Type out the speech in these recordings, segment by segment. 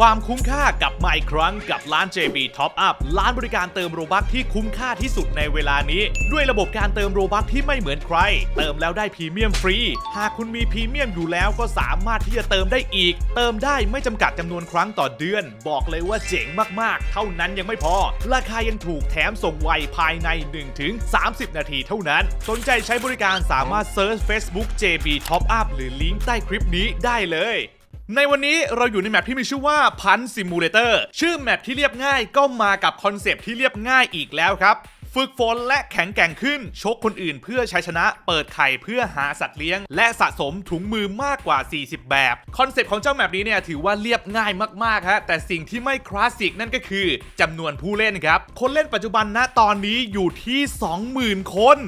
ความคุ้มค่ากับมาอีกครั้งกับร้าน JB Top Up ร้านบริการเติมโรบัคที่คุ้มค่าที่สุดในเวลานี้ ด้วยระบบการเติมโรบัคที่ไม่เหมือนใคร เติมแล้วได้พรีเมียมฟรี หากคุณมีพรีเมียมอยู่แล้วก็สามารถที่จะเติมได้อีก เติมได้ไม่จำกัดจำนวนครั้งต่อเดือน บอกเลยว่าเจ๋งมากๆ เท่านั้นยังไม่พอ ราคายังถูกแถมส่งไวภายใน 1-30 นาทีเท่านั้น สนใจใช้บริการสามารถเซิร์ช Facebook JB Top Up หรือลิงก์ใต้คลิปนี้ได้เลย ในวันนี้เราอยู่ในแมปที่มีชื่อว่าพันซิมูเลเตอร์ชื่อแมปที่เรียบง่ายก็มากับคอนเซปที่เรียบง่ายอีกแล้วครับ ฝึกฝนและแข็งแกร่งขึ้น ชกคนอื่นเพื่อใชัยชนะเปิดไข่เพื่อหาสัตว์เลี้ยง และสะสมถุงมือมากกว่า 40 แบบ คอนเซปต์ของเจ้าแมปนี้เนี่ยถือว่าเรียบง่ายมากๆฮะแต่สิ่งที่ไม่คลาสสิกนั่นก็คือจำนวนผู้เล่นครับ คนเล่นปัจจุบันณตอนนี้อยู่ที่ 20,000 คน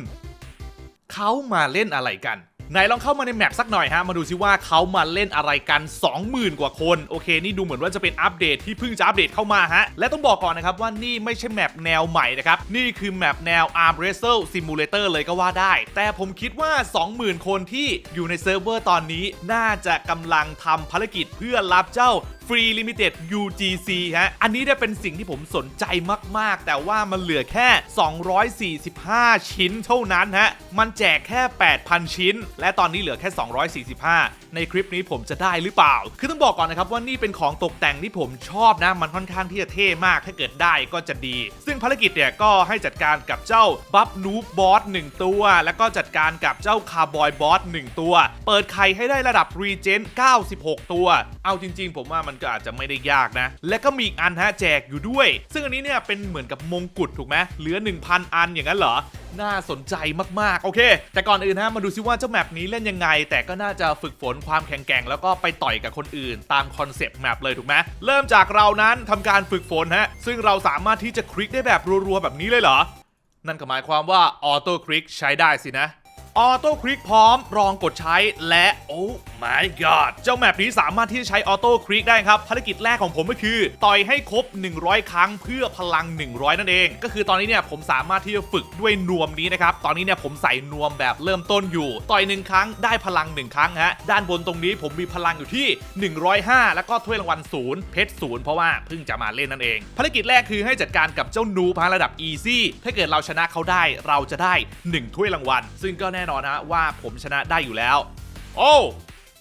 เขามาเล่นอะไรกัน ไหนลองเข้ามาในแมปสักหน่อยฮะ มาดูซิว่าเขามาเล่นอะไรกัน 20,000 กว่าคน โอเค นี่ดูเหมือนว่าจะเป็นอัปเดตที่เพิ่งจะอัปเดตเข้ามาฮะ และต้องบอกก่อนนะครับว่านี่ไม่ใช่แมปแนวใหม่นะครับ นี่คือแมปแนว Arm Wrestle Simulator เลยก็ว่าได้ แต่ผมคิดว่า 20,000 คนที่อยู่ในเซิร์ฟเวอร์ตอนนี้ น่าจะกำลังทำภารกิจเพื่อรับเจ้า ฟรีลิมิเต็ด UGC ฮะ อันนี้ได้เป็นสิ่งที่ผมสนใจมาก ๆ แต่ว่ามันเหลือแค่ 245 ชิ้นเท่านั้นฮะ มันแจกแค่ 8,000 ชิ้น และตอนนี้เหลือแค่ 245 ในคลิปนี้ผมจะได้หรือเปล่า คือต้องบอกก่อนนะครับว่านี่เป็นของตกแต่งที่ผมชอบนะ มันค่อนข้างที่จะเท่มาก ถ้าเกิดได้ก็จะดี ซึ่งภารกิจเนี่ยก็ให้จัดการกับเจ้าบัฟนูบอส1ตัว แล้วก็จัดการกับเจ้าคาร์บอยบอส1ตัว เปิดไข่ให้ได้ระดับรีเจน96 ตัว เอาจริง ๆ ผมว่ามันก็อาจจะไม่ได้ยากนะ และก็มีอีกอันฮะแจกอยู่ด้วย ซึ่งอันนี้เนี่ยเป็นเหมือนกับมงกุฎถูกไหมเหลือ 1,000 อันอย่างนั้นเหรอน่าสนใจมากๆ โอเค แต่ก่อนอื่นฮะมาดูซิว่าเจ้าแมปนี้เล่นยังไง แต่ก็น่าจะฝึกฝนความแข็งแกร่งแล้วก็ไปต่อยกับคนอื่น ตามคอนเซปต์แมปเลยถูกไหมเริ่มจากเรานั้นทำการฝึกฝนฮะ ซึ่งเราสามารถที่จะคลิกได้แบบรัวๆ แบบนี้เลยเหรอ นั่นก็หมายความว่าออโต้คลิกใช้ได้สินะออโต้คลิกพร้อมรองกดใช้และโอ้ my god เจ้าแมปนี้สามารถที่จะใช้ออโต้คลิกได้ครับ ภารกิจแรกของผมก็คือ ต่อยให้ครบ 100 ครั้งเพื่อพลัง 100 นั่นเอง ก็คือตอนนี้เนี่ยผมสามารถที่จะฝึกด้วยนวมนี้นะครับ ตอนนี้เนี่ยผมใส่นวมแบบเริ่มต้นอยู่ ต่อย 1 ครั้งได้พลัง 1 ครั้งฮะ ด้านบนตรงนี้ผมมีพลังอยู่ที่ 105 แล้วก็ถ้วยรางวัลศูนย์เพชรศูนย์เพราะว่าเพิ่งจะมาเล่นนั่นเอง ภารกิจแรกคือให้จัดการกับเจ้านูพาระดับ easy ถ้าเกิดเราชนะเขาได้เราจะได้ 1 ถ้วยรางวัล ซึ่งก็แน่นอนนะว่าผมชนะได้อยู่แล้ว โอ้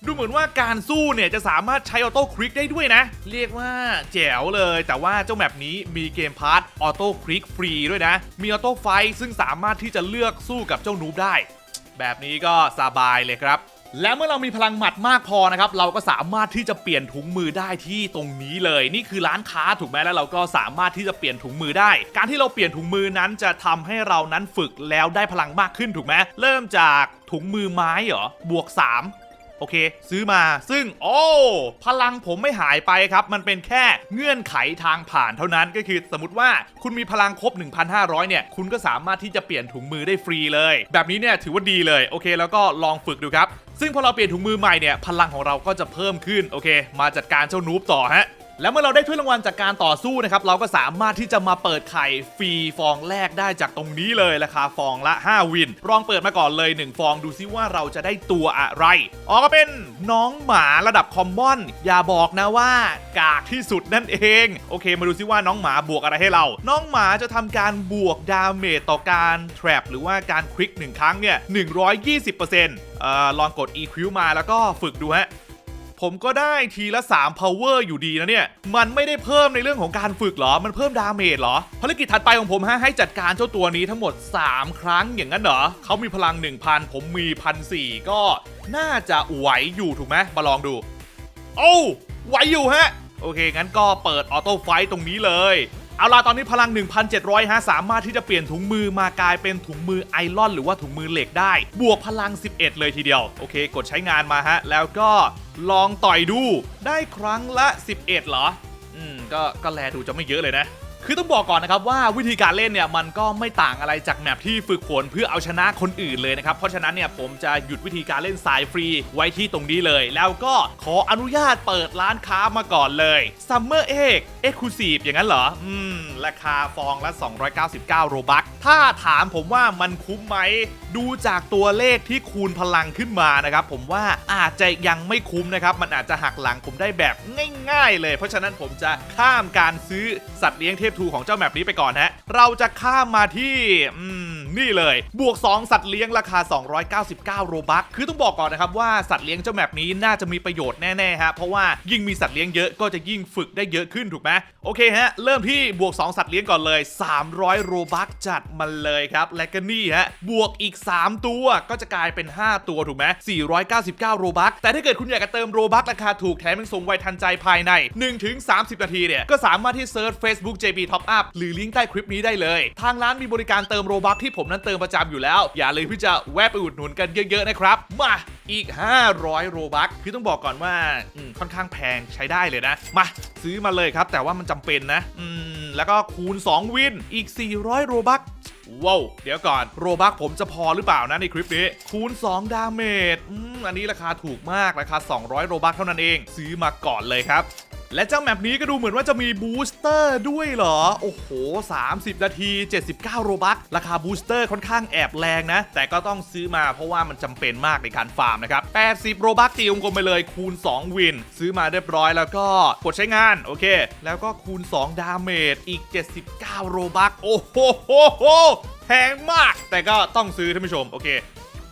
ดูเหมือนว่าการสู้เนี่ยจะสามารถใช้ออโต้คลิกได้ด้วยนะ เรียกว่าแจ๋วเลย แต่ว่าเจ้าแมปนี้มีเกมพาร์ทออโต้คลิกฟรีด้วยนะ มีออโต้ไฟซึ่งสามารถที่จะเลือกสู้กับเจ้านูบได้ แบบนี้ก็สบายเลยครับ และเมื่อเรามีพลังหมัดมากพอนะครับ เราก็สามารถที่จะเปลี่ยนถุงมือได้ที่ตรงนี้เลย นี่คือร้านค้าถูกไหมแล้วเราก็สามารถที่จะเปลี่ยนถุงมือได้ การที่เราเปลี่ยนถุงมือนั้นจะทำให้เรานั้นฝึกแล้วได้พลังมากขึ้นถูกไหมเริ่มจากถุงมือไม้เหรอบวก 3 โอเค ซื้อมาซึ่งโอ้พลังผมไม่หายไปครับ มันเป็นแค่เงื่อนไขทางผ่านเท่านั้นก็คือสมมติว่าคุณมีพลังครบ 1,500 เนี่ย คุณก็สามารถที่จะเปลี่ยนถุงมือได้ฟรีเลย แบบนี้เนี่ยถือว่าดีเลยโอเค แล้วก็ลองฝึกดูครับ ซึ่งพอเราเปลี่ยนถุงมือใหม่เนี่ยพลังของเราก็จะเพิ่มขึ้นโอเค มาจัดการเจ้านูบต่อฮะ แล้วเมื่อเราได้ถ้วยรางวัลจากการต่อสู้นะครับเราก็สามารถที่จะมาเปิดไข่ฟรีฟองแรกได้จากตรงนี้เลยราคาฟองละ 5 วินลองเปิดมาก่อนเลย 1 ฟองดูซิว่าเราจะได้ตัวอะไรออกมาเป็นน้องหมาระดับคอมมอน อย่าบอกนะว่ากากที่สุดนั่นเอง โอเค มาดูซิว่าน้องหมาบวกอะไรให้เรา น้องหมาจะทำการบวกดาเมจต่อการแทรปหรือว่าการคลิกหนึ่งครั้งเนี่ย120%เอ่อลองกด EQ มาแล้วก็ฝึกดูฮะ ผมก็ได้ทีละ 3 power อยู่ดีนะเนี่ย มันไม่ได้เพิ่มในเรื่องของการฝึกเหรอ มันเพิ่มดาเมจเหรอ ภารกิจถัดไปของผมฮะให้จัดการเจ้าตัวนี้ทั้งหมด 3 ครั้งอย่างนั้นเหรอเขามีพลัง 1,000 ผมมีพันสก็น่าจะไหวอยู่ถูกไหมมาลองดู โอ้าไหวอยู่ฮะ โอเคงั้นก็เปิดออโต้ไฟตรงนี้เลย เอาล่ะตอนนี้พลัง 1,700ฮะสามารถที่จะเปลี่ยนถุงมือมากลายเป็นถุงมือไอรอน หรือว่าถุงมือเหล็กได้ บวกพลัง 11 เลยทีเดียว โอเค กดใช้งานมาฮะ แล้วก็ลองต่อยดูได้ครั้งละ 11 เหรอ อืม ก็ก็แลดูจะไม่เยอะเลยนะ คือต้องบอกก่อนนะครับว่าวิธีการเล่นเนี่ยมันก็ไม่ต่างอะไรจากแมปที่ฝึกฝนเพื่อเอาชนะคนอื่นเลยนะครับ เพราะฉะนั้นเนี่ยผมจะหยุดวิธีการเล่นสายฟรีไว้ที่ตรงนี้เลย แล้วก็ขออนุญาตเปิดร้านค้ามาก่อนเลย Summer Egg Exclusive อย่างนั้นเหรอ อืม ราคาฟองละ 299 โรบัคถ้าถามผมว่ามันคุ้มไหม ดูจากตัวเลขที่คูณพลังขึ้นมานะครับ ผมว่าอาจจะยังไม่คุ้มนะครับ มันอาจจะหักหลังผมได้แบบง่าย ๆ เลย เพราะฉะนั้นผมจะข้ามการซื้อสัตว์เลี้ยงเทพทูของเจ้าแมปนี้ไปก่อนฮะ เราจะข้ามมาที่ อืม นี่เลย บวก 2 สัตว์เลี้ยงราคา 299 โรบัคคือต้องบอกก่อนนะครับว่าสัตว์เลี้ยงเจ้าแมปนี้น่าจะมีประโยชน์แน่ๆฮะเพราะว่ายิ่งมีสัตว์เลี้ยงเยอะก็จะยิ่งฝึกได้เยอะขึ้นถูกไหมโอเคฮะเริ่มที่บวก 2 สัตว์เลี้ยงก่อนเลย 300 โรบัคจัดมันเลยครับและก็นี่ฮะบวกอีก 3 ตัวก็จะกลายเป็น 5 ตัวถูกไหม499 โรบัคแต่ถ้าเกิดคุณอยากจะเติมโรบัคราคาถูกแถมยังส่งไวทันใจภายใน 1-30 นาทีเนี่ยก็สามารถที่เซิร์ช Facebook JB Top Up หรือลิงก์ใต้คลิปนี้ได้เลย ทางร้านมีบริการเติมโรบัคที่ผมนั้นเติมประจำอยู่แล้ว อย่าลืมที่จะแวะไปอุดหนุนกันเยอะๆนะครับ มาอีก 500 โรบัคคือต้องบอกก่อนว่าค่อนข้างแพงใช้ได้เลยนะ มาซื้อมาเลยครับ แต่ว่ามันจำเป็นนะอืมแล้วก็คูณ 2 วินอีก 400 โรบัคว้าว เดี๋ยวก่อนโรบักผมจะพอหรือเปล่านะในคลิปนี้ คูณ 2 ดาเมจอืมอันนี้ราคาถูกมาก ราคา 200 โรบักเท่านั้นเอง ซื้อมาก่อนเลยครับ และเจ้าแมปนี้ก็ดูเหมือนว่าจะมีบูสเตอร์ด้วยเหรอ โอ้โห 30 นาที 79 โรบักราคาบูสเตอร์ค่อนข้างแอบแรงนะ แต่ก็ต้องซื้อมาเพราะว่ามันจำเป็นมากในการฟาร์มนะครับ 80 โรบักตีวงกลมไปเลยคูณ 2 วิน ซื้อมาเรียบร้อยแล้วก็กดใช้งาน โอเค แล้วก็คูณ 2 ดาเมจอีก 79 โรบักโอ้โหโหแพงมาก แต่ก็ต้องซื้อท่านผู้ชม โอเค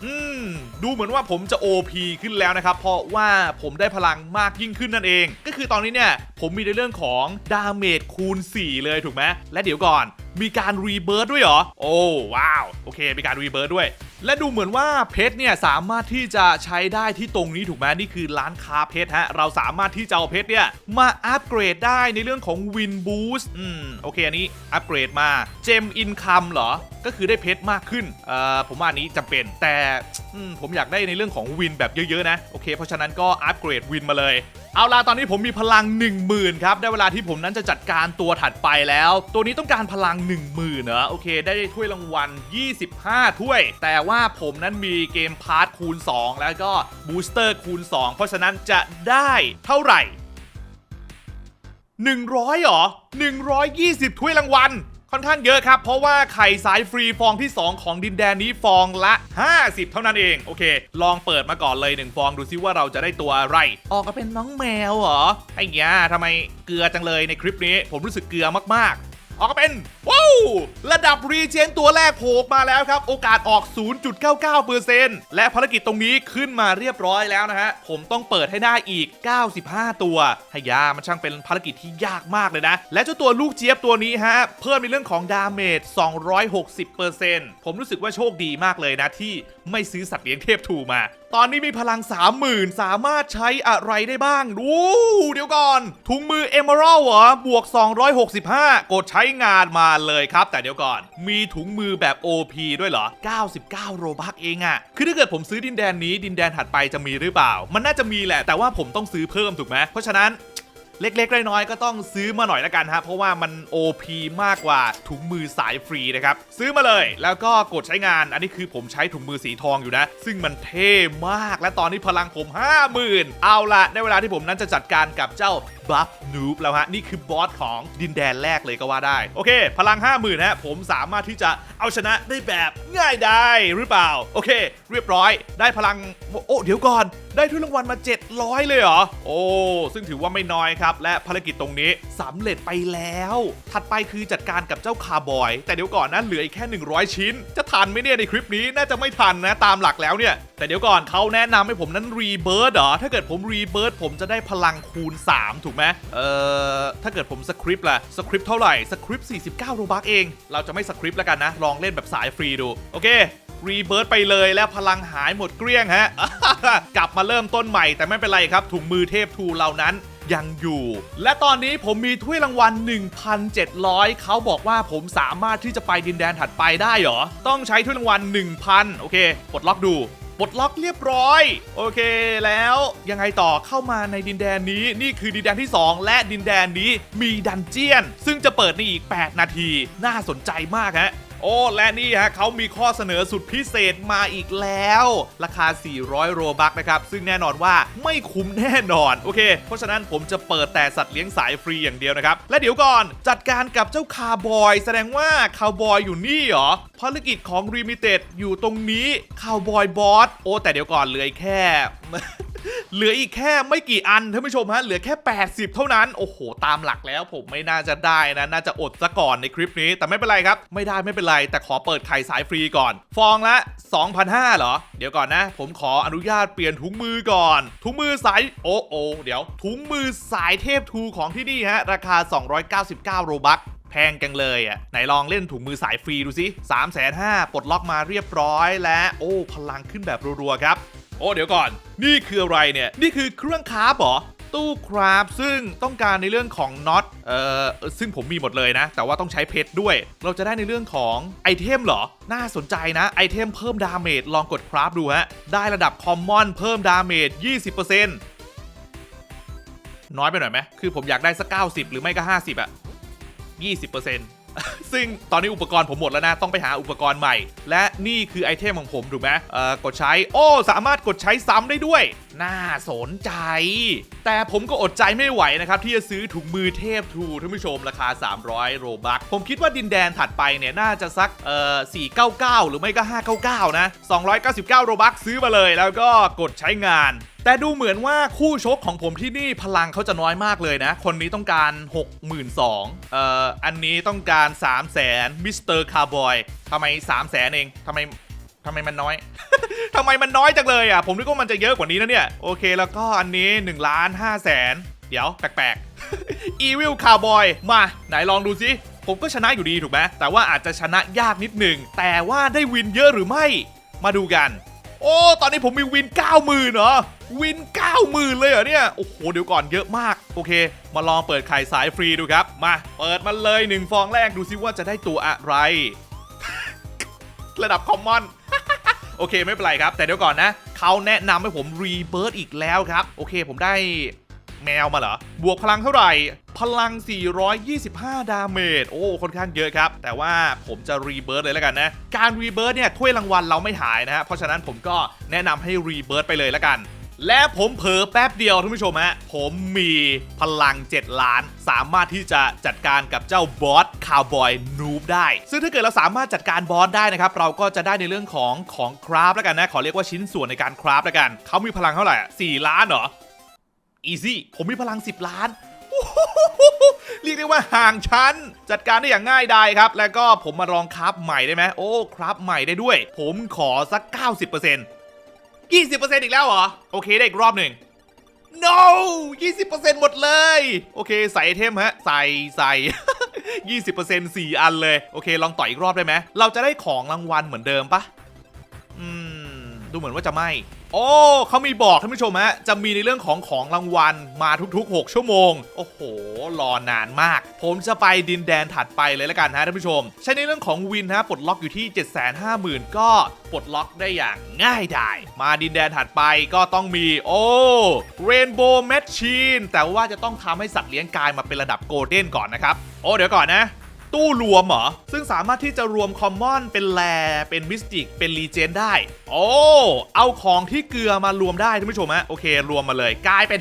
อืมดูเหมือนว่าผมจะ OP ขึ้นแล้วนะครับ เพราะว่าผมได้พลังมากยิ่งขึ้นนั่นเอง ก็คือตอนนี้เนี่ย ผมมีในเรื่องของดาเมจคูณ 4 เลยถูกไหมและเดี๋ยวก่อน มีการรีเบิร์ดด้วยเหรอ โอ้ว้าว โอเค มีการรีเบิร์ดด้วย และดูเหมือนว่าเพชรเนี่ยสามารถที่จะใช้ได้ที่ตรงนี้ถูกไหมนี่คือร้านค้าเพชรฮะ เราสามารถที่จะเอาเพชรเนี่ยมาอัปเกรดได้ในเรื่องของวินบูสต์อืม โอเค อันนี้อัปเกรดมาเจมอินคัมเหรอ ก็คือได้เพชรมากขึ้น เอ่อ ผมว่าอันนี้จำเป็น แต่อืมผมอยากได้ในเรื่องของวินแบบเยอะๆนะ โอเค เพราะฉะนั้นก็อัปเกรดวินมาเลย เอาล่ะตอนนี้ผมมีพลัง 10,000ครับได้เวลาที่ผมนั้นจะจัดการตัวถัดไปแล้ว ตัวนี้ต้องการพลัง 10,000เนอะโอเค ได้ถ้วยรางวัล 25 ถ้วย แต่ว่าผมนั้นมีเกมพาร์ทคูณ 2 แล้วก็บูสเตอร์คูณ 2 เพราะฉะนั้นจะได้เท่าไหร่ 100หรอ 120 ถ้วยรางวัล ค่อนข้างเยอะครับ เพราะว่าไข่สายฟรีฟองที่ 2 ของดินแดนนี้ฟองละ 50 เท่านั้นเอง โอเค ลองเปิดมาก่อนเลย 1 ฟองดูซิว่าเราจะได้ตัวอะไร ออกมาเป็นน้องแมวเหรอไอ้ยาทำไมเกลือจังเลยในคลิปนี้ ผมรู้สึกเกลือมากๆ ออกมาเป็นว้าว ระดับรีเจนตัวแรกโผล่มาแล้วครับ โอกาสออก 0.99%และภารกิจตรงนี้ขึ้นมาเรียบร้อยแล้วนะฮะ ผมต้องเปิดให้ได้อีก 95 ตัวฮยามันช่างเป็นภารกิจที่ยากมากเลยนะ และเจ้าตัวลูกเจี๊ยบตัวนี้ฮะ เพิ่มในเรื่องของดาเมจ 260%ผมรู้สึกว่าโชคดีมากเลยนะที่ไม่ซื้อสัตว์เลี้ยงเทพทูมา ตอนนี้มีพลัง 30,000 สามารถใช้อะไรได้บ้าง ดูเดี๋ยวก่อน ถุงมือเอเมอรัลเหรอบวก 265 กดใช้งานมาเลยเลยครับ แต่เดี๋ยวก่อน มีถุงมือแบบ OP ด้วยเหรอ 99 โรบักเองอะคือถ้าเกิดผมซื้อดินแดนนี้ดินแดนถัดไปจะมีหรือเปล่า มันน่าจะมีแหละ แต่ว่าผมต้องซื้อเพิ่มถูกไหมเพราะฉะนั้นเล็กๆ น้อยๆ ก็ต้องซื้อมาหน่อยละกันฮะ เพราะว่ามัน OP มากกว่าถุงมือสายฟรีนะครับ ซื้อมาเลย แล้วก็กดใช้งาน อันนี้คือผมใช้ถุงมือสีทองอยู่นะ ซึ่งมันเท่มาก และตอนนี้พลังผม 50,000 เอาละได้เวลาที่ผมนั้นจะจัดการกับเจ้า บัฟนูบแล้วฮะ นี่คือบอสของดินแดนแรกเลยก็ว่าได้ โอเค พลัง 50,000ฮะผมสามารถที่จะเอาชนะได้แบบง่ายได้หรือเปล่า โอเค เรียบร้อย ได้พลัง โอ้เดี๋ยวก่อน ได้ถ้วยรางวัลมา 700 เลยเหรอ โอ้ซึ่งถือว่าไม่น้อยครับ และภารกิจตรงนี้สำเร็จไปแล้ว ถัดไปคือจัดการกับเจ้าคาร์บอย แต่เดี๋ยวก่อนนะเหลืออีกแค่ 100 ชิ้น จะทันไหมเนี่ยในคลิปนี้น่าจะไม่ทันนะตามหลักแล้วเนี่ยแต่เดี๋ยวก่อนเขาแนะนำให้ผมนั้นรีเบิร์ดเหรอถ้าเกิดผมรีเบิร์ดผมจะได้พลังคูณ 3 ถูกไหมเอ่อ ถ้าเกิดผมสคริปต์ล่ะ สคริปต์เท่าไหร่ สคริปต์ 49 โรบักเอง เราจะไม่สคริปต์แล้วกันนะ ลองเล่นแบบสายฟรีดู โอเค รีเบิร์ดไปเลยแล้วพลังหายหมดเกลี้ยงฮะ กลับมาเริ่มต้นใหม่แต่ไม่เป็นไรครับ ถุงมือเทพทูเหล่านั้นยังอยู่ และตอนนี้ผมมีถ้วยรางวัล 1,700 เขาบอกว่าผมสามารถที่จะไปดินแดนถัดไปได้เหรอ ต้องใช้ถ้วยรางวัล 1,000 โอเคปลดล็อกดู ปลดล็อกเรียบร้อย โอเคแล้วยังไงต่อเข้ามาในดินแดนนี้นี่คือดินแดนที่ 2 และดินแดนนี้มีดันเจียน ซึ่งจะเปิดในอีก 8 นาที น่าสนใจมากฮะ โอ้และนี่ฮะเขามีข้อเสนอสุดพิเศษมาอีกแล้ว ราคา 400 โรบักนะครับ ซึ่งแน่นอนว่าไม่คุ้มแน่นอน โอเค เพราะฉะนั้นผมจะเปิดแต่สัตว์เลี้ยงสายฟรีอย่างเดียวนะครับ และเดี๋ยวก่อนจัดการกับเจ้าคาร์บอย แสดงว่าคาวบอยอยู่นี่เหรอภารกิจของรีมิเต็ดอยู่ตรงนี้คาวบอยบอสโอ้แต่เดี๋ยวก่อนเลืออีกแค่ เหลืออีกแค่ไม่กี่อันท่านผู้ชมฮะเหลือแค่ 80 เท่านั้น โอ้โห ตามหลักแล้วผมไม่น่าจะได้นะ น่าจะอดซะก่อนในคลิปนี้ แต่ไม่เป็นไรครับ ไม่ได้ไม่เป็นไร แต่ขอเปิดไข่สายฟรีก่อน ฟองละ 2,500 เหรอ เดี๋ยวก่อนนะ ผมขออนุญาตเปลี่ยนถุงมือก่อน ถุงมือสาย โอ้โอเดี๋ยว ถุงมือสายเทพทูของที่นี่ฮะ ราคา 299 โรบัคแพงจังเลยอะไหนลองเล่นถุงมือสายฟรีดูสิ3 5 0 0 0ปลดล็อกมาเรียบร้อยและ โอ้ พลังขึ้นแบบรัวๆครับ โอ้เดี๋ยวก่อน นี่คืออะไรเนี่ย นี่คือเครื่องคราฟหรอ ตู้คราฟซึ่งต้องการในเรื่องของน็อต เอ่อ ซึ่งผมมีหมดเลยนะ แต่ว่าต้องใช้เพชรด้วย เราจะได้ในเรื่องของไอเทมเหรอ น่าสนใจนะ ไอเทมเพิ่มดาเมจ ลองกดคราฟดูฮะ ได้ระดับคอมมอนเพิ่มดาเมจ 20%น้อยไปหน่อยไหม คือผมอยากได้สัก 90 หรือไม่ก็ 50อะ20% ซึ่งตอนนี้อุปกรณ์ผมหมดแล้วนะ ต้องไปหาอุปกรณ์ใหม่ และนี่คือไอเทมของผมถูกไหมเอ่อกดใช้ โอ้ สามารถกดใช้ซ้ำได้ด้วย น่าสนใจ แต่ผมก็อดใจไม่ไหวนะครับ ที่จะซื้อถุงมือเทพทูท่านผู้ชมราคา 300 โรบัคผมคิดว่าดินแดนถัดไปเนี่ย น่าจะสักเอ่อ499 หรือไม่ก็ 599 นะ 299 โรบัคซื้อมาเลย แล้วก็กดใช้งาน แต่ดูเหมือนว่าคู่ชกของผมที่นี่พลังเขาจะน้อยมากเลยนะ คนนี้ต้องการ 62,000เอ่ออันนี้ต้องการ 300,000มิสเตอร์คาร์บอยทำไม 300,000เองทำไมทำไมมันน้อย ทำไมมันน้อยจังเลยอะ ผมนึกว่ามันจะเยอะกว่านี้นะเนี่ย โอเคแล้วก็อันนี้1ล้าน5แสนเดี๋ยวแปลกๆ Evil Cowboy มา ไหนลองดูสิ ผมก็ชนะอยู่ดีถูกไหมแต่ว่าอาจจะชนะยากนิดหนึ่ง แต่ว่าได้วินเยอะหรือไม่ มาดูกัน โอ้ ตอนนี้ผมมีวิน 90,000เหรอ วิน 90,000 เลยเหรอเนี่ย โอ้โห เดี๋ยวก่อนเยอะมาก โอเค มาลองเปิดไข่สายฟรีดูครับ มา เปิดมันเลยหนึ่งฟองแรกดูซิว่าจะได้ตัวอะไร ระดับคอมมอน โอเคไม่เป็นไรครับ แต่เดี๋ยวก่อนนะ เขาแนะนำให้ผมรีเบิร์ตอีกแล้วครับ โอเคผมได้ แมวมาเหรอ บวกพลังเท่าไหร่ พลัง 425 ดาเมจ โอ้ ค่อนข้างเยอะครับ แต่ว่าผมจะรีเบิร์ตเลยแล้วกันนะ การรีเบิร์ตเนี่ย ถ้วยรางวัลเราไม่หายนะฮะ เพราะฉะนั้นผมก็แนะนำให้รีเบิร์ตไปเลยแล้วกันและผมเผลอแป๊บเดียวท่านผู้ชมฮะ ผมมีพลัง 7 ล้าน สามารถที่จะจัดการกับเจ้าบอสคาวบอยนูบได้ ซึ่งถ้าเกิดเราสามารถจัดการบอสได้นะครับ เราก็จะได้ในเรื่องของของคราฟแล้วกันนะ ขอเรียกว่าชิ้นส่วนในการคราฟแล้วกัน เขามีพลังเท่าไหร่ 4 ล้านเหรอ อีซี่ผมมีพลัง 10 ล้านเรียกได้ว่าห่างชั้น จัดการได้อย่างง่ายดายครับ แล้วก็ผมมาลองคราฟใหม่ได้ไหมโอ้คราฟใหม่ได้ด้วย ผมขอสัก 90% 20%อีกแล้วเหรอ โอเคได้อีกรอบหนึ่ง no 20%หมดเลย โอเคใส่ไอเทมฮะ ใส่ใส่20% 4อันเลย โอเค ลองต่ออีกรอบได้ไหม เราจะได้ของรางวัลเหมือนเดิมปะอืม ดูเหมือนว่าจะไม่ โอ้เขามีบอกท่านผู้ชมฮะจะมีในเรื่องของของรางวัลมาทุกๆ 6 ชั่วโมง โอ้โห รอนานมาก ผมจะไปดินแดนถัดไปเลยแล้วกันฮะท่านผู้ชม ใช้ในเรื่องของวินฮะปลดล็อกอยู่ที่ 750,000 ก็ปลดล็อกได้อย่างง่ายดายมาดินแดนถัดไปก็ต้องมี โอ้เรนโบว์แมชชีนแต่ว่าจะต้องทำให้สัตว์เลี้ยงกายมาเป็นระดับโกลเด้นก่อนนะครับ โอ้เดี๋ยวก่อนนะ ตู้รวมเหรอ ซึ่งสามารถที่จะรวมคอมมอนเป็นแลเป็นมิสติก เป็นรีเจนได้ โอ้ เอาของที่เกลือมารวมได้ท่านผู้ชมฮะโอเค รวมมาเลยกลายเป็น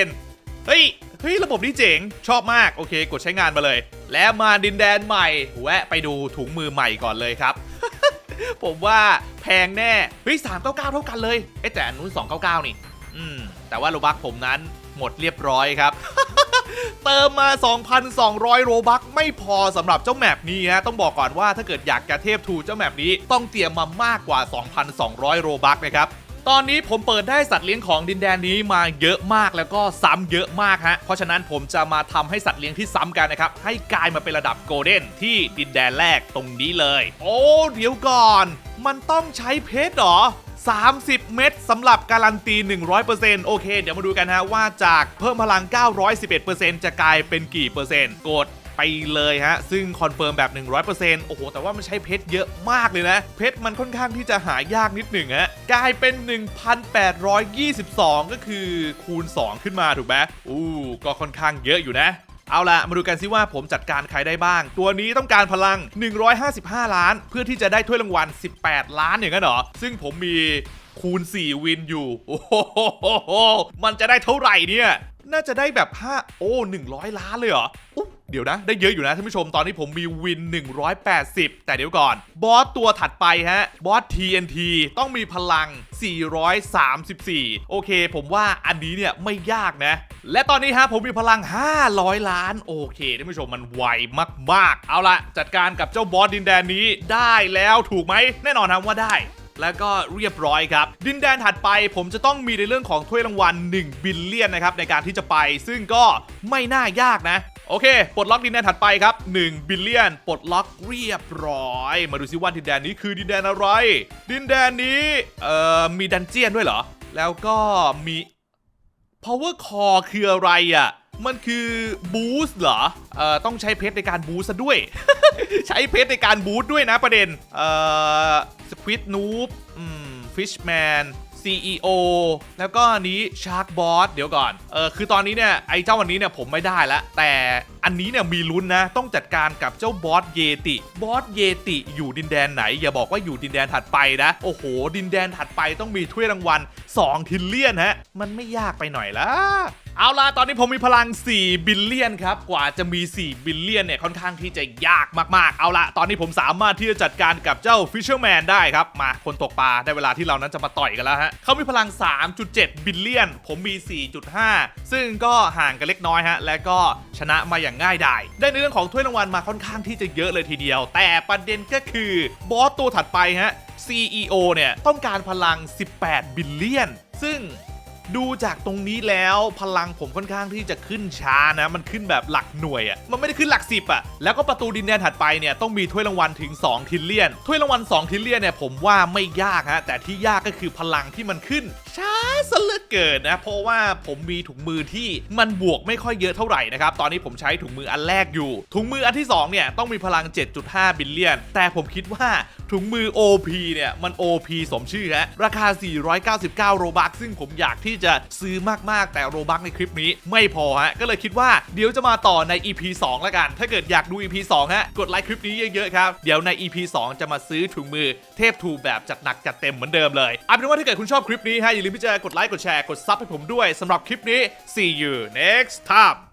50%เฮ้ยเฮ้ย ระบบนี้เจ๋ง ชอบมาก โอเค กดใช้งานมาเลย แล้วมาดินแดนใหม่ แวะไปดูถุงมือใหม่ก่อนเลยครับ ผมว่าแพงแน่ เฮ้ย399เก้าเท่ากันเลยเอ๊แต่อันนู้น299นี่ อืม แต่ว่าโลบักผมนั้นหมดเรียบร้อยครับ เติมมา 2,200 โรบัคไม่พอสำหรับเจ้าแมปนี้ฮะต้องบอกก่อนว่าถ้าเกิดอยากจะเทพทูเจ้าแมปนี้ต้องเตรียมมามากกว่า 2,200 โรบัคนะครับตอนนี้ผมเปิดได้สัตว์เลี้ยงของดินแดนนี้มาเยอะมากแล้วก็ซ้ำเยอะมากฮะ เพราะฉะนั้นผมจะมาทำให้สัตว์เลี้ยงที่ซ้ำกันนะครับ ให้กลายมาเป็นระดับโกลเด้นที่ดินแดนแรกตรงนี้เลย โอ้ เดี๋ยวก่อน มันต้องใช้เพชรหรอ 30 เม็ดสำหรับการันตี 100%โอเค เดี๋ยวมาดูกันฮะว่าจากเพิ่มพลัง 911%จะกลายเป็นกี่เปอร์เซ็นต์กดไปเลยฮะ ซึ่งคอนเฟิร์มแบบ 100%โอ้โห แต่ว่ามันใช้เพชรเยอะมากเลยนะ เพชรมันค่อนข้างที่จะหายากนิดหนึ่งฮะ กลายเป็น 1,822 ก็คือคูณ 2 ขึ้นมาถูกไหมอู้ก็ค่อนข้างเยอะอยู่นะ เอาละมาดูกันซิว่าผมจัดการใครได้บ้าง ตัวนี้ต้องการพลัง 155 ล้าน เพื่อที่จะได้ถ้วยรางวัล 18 ล้านอย่างนั้นเหรอ ซึ่งผมมีคูณ 4 วินอยู่ โอ้โหมันจะได้เท่าไหร่เนี่ย น่าจะได้แบบ5โอ้ 100 ล้านเลยเหรออุ เดี๋ยวนะ ได้เยอะอยู่นะท่านผู้ชมตอนนี้ผมมีวิน 180 แต่เดี๋ยวก่อน บอสตัวถัดไปฮะ บอส TNT ต้องมีพลัง 434 โอเค ผมว่าอันนี้เนี่ยไม่ยากนะ และตอนนี้ฮะผมมีพลัง 500 ล้าน โอเคท่านผู้ชมมันไวมากๆ เอาละจัดการกับเจ้าบอสดินแดนนี้ได้แล้วถูกไหมแน่นอนครับว่าได้แล้วก็เรียบร้อยครับ ดินแดนถัดไปผมจะต้องมีในเรื่องของถ้วยรางวัล 1 บิลเลียนนะครับในการที่จะไป ซึ่งก็ไม่น่ายากนะ โอเค ปลดล็อกดินแดนถัดไปครับ1บิลเลียน ปลดล็อกเรียบร้อย มาดูซิว่าดินแดนนี้คือดินแดนอะไร ดินแดนนี้เอ่อมีดันเจียนด้วยเหรอ แล้วก็มี power core คืออะไรอะ มันคือบูสต์เหรอ เอ่อ ต้องใช้เพชรในการบูสต์ซะด้วย ใช้เพชรในการบูสต์ด้วยนะประเด็น เอ่อสควิดนูบอืมฟิชแมน CEO แล้วก็อันนี้ชาร์กบอสเดี๋ยวก่อน เออคือตอนนี้เนี่ยไอ้เจ้าวันนี้เนี่ยผมไม่ได้ละแต่อันนี้เนี่ยมีลุ้นนะ ต้องจัดการกับเจ้าบอสเยติ บอสเยติอยู่ดินแดนไหน อย่าบอกว่าอยู่ดินแดนถัดไปนะ โอ้โห ดินแดนถัดไปต้องมีถ้วยรางวัล2ทิลเลียนฮะ มันไม่ยากไปหน่อยละเอาล่ะ ตอนนี้ผมมีพลัง 4 บิลเลียนครับ กว่าจะมี 4 บิลเลียนเนี่ย ค่อนข้างที่จะยากมาก ๆ เอาล่ะ ตอนนี้ผมสามารถที่จะจัดการกับเจ้า Fisherman ได้ครับ มาคนตกปลาได้เวลาที่เรานั้นจะมาต่อยกันแล้วฮะเขามีพลัง 3.7 บิลเลียน ผมมี 4.5 ซึ่งก็ห่างกันเล็กน้อยฮะ และก็ชนะมาอย่างง่ายดายได้ในเรื่องของถ้วยรางวัลมาค่อนข้างที่จะเยอะเลยทีเดียว แต่ประเด็นก็คือบอสตัวถัดไปฮะ CEO เนี่ยต้องการพลัง 18 บิลเลียน ซึ่งดูจากตรงนี้แล้วพลังผมค่อนข้างที่จะขึ้นช้านะ มันขึ้นแบบหลักหน่วยอะ่ะมันไม่ได้ขึ้นหลักสิบอะ่ะแล้วก็ประตูดินแดนถัดไปเนี่ยต้องมีถ้วยรางวัลถึง 2 ทิลเลียนถ้วยรางวัล 2 ทิลเลียนเนี่ยผมว่าไม่ยากฮะแต่ที่ยากก็คือพลังที่มันขึ้น ช้าซะเหลือเกินนะ เพราะว่าผมมีถุงมือที่มันบวกไม่ค่อยเยอะเท่าไหร่นะครับ ตอนนี้ผมใช้ถุงมืออันแรกอยู่ ถุงมืออันที่สองเนี่ย ต้องมีพลัง 7.5 บิลเลียน แต่ผมคิดว่าถุงมือ OP เนี่ย มัน OP สมชื่อฮะ ราคา 499 โรบัคซึ่งผมอยากที่จะซื้อมาก ๆ แต่โรบัคในคลิปนี้ไม่พอฮะ ก็เลยคิดว่าเดี๋ยวจะมาต่อใน EP 2แล้วกัน ถ้าเกิดอยากดู EP 2ฮะ กดไลค์คลิปนี้เยอะ ๆ ครับ เดี๋ยวใน EP 2 จะมาซื้อถุงมือเทพทูแบบจัดหนักจัดเต็มเหมือนเดิมเลยเอาเป็นว่าถ้าเกิดคุณชอบคลิปนี้ฮะอย่าลืมที่จะกดไลค์กดแชร์กดซับให้ผมด้วยสำหรับคลิปนี้ see you next time